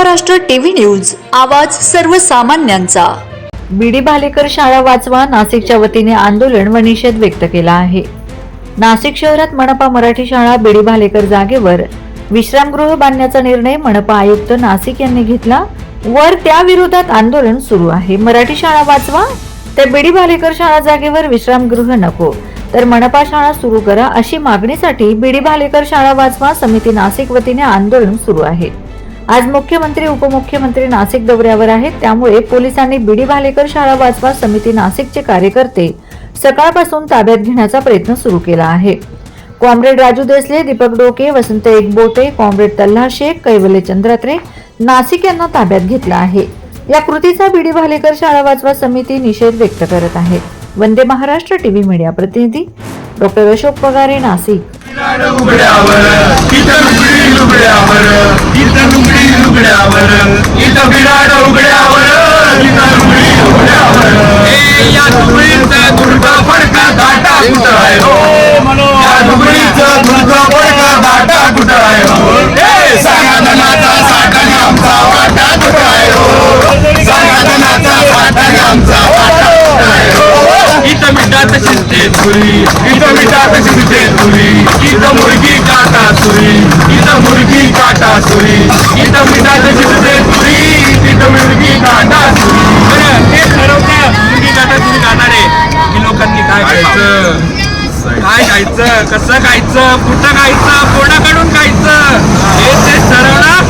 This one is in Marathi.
महाराष्ट्र टीव्ही न्यूज आवाज सर्वसामान्यांचा. बीडी भालेकर शाळा वाचवा नाशिकच्या वतीने आंदोलन व निषेध व्यक्त केला आहे. नाशिक शहरात मनपा मराठी शाळा बीडी भालेकर जागेवर विश्रामगृह बांधण्याचा निर्णय मनपा आयुक्त नाशिक यांनी घेतला. वर त्या विरोधात आंदोलन सुरू आहे. मराठी शाळा वाचवा तर बीडी भालेकर शाळा जागेवर विश्रामगृह नको. तर मनपा शाळा सुरू करा अशी मागणीसाठी बीडी भालेकर शाळा वाचवा समिती नाशिक वतीने आंदोलन सुरू आहे. आज मुख्यमंत्री उपमुख्यमंत्री नाशिक दौऱ्यावर आहेत. त्यामुळे पोलिसांनी बीडी भालेकर शाळा वाचवा समिती नाशिकचे कार्यकर्ते सकाळपासून ताब्यात घेण्याचा प्रयत्न सुरू केला आहे. कॉम्रेड राजू देसले दीपक डोके वसंत एकबोटे कॉम्रेड तल्हा शेख कैवले चंद्रात्रे नाशिक यांना ताब्यात घेतला आहे. या कृतीचा बीडी भालेकर शाळा वाचवा समिती निषेध व्यक्त करत आहे. वंदे महाराष्ट्र टीव्ही मीडिया प्रतिनिधी डॉक्टर अशोक पगारे नाशिक. उघड्यावर इथं विराड उघड्यावर इथं लुगडी लुगड्यावर ए या लुगडीचा दुर्गा फडका दाटा कुठं आहे हो? या लुगडीचा दुर्गा फडका दाटा कुठं आहे हो? ए समाधानाचा साठा आमचा वाटा कुठं आहे हो? समाधानाचा साठा आमचा वाटा कुठं आहे हो? इथं मिठात शिजते तुरी इथं मिठात शिजते तुरी इथं मुर्गी खायचं. काय खायचं? कसं खायचं? कुठं खायचं? कोणाकडून खायचं? हे ते ठरवणार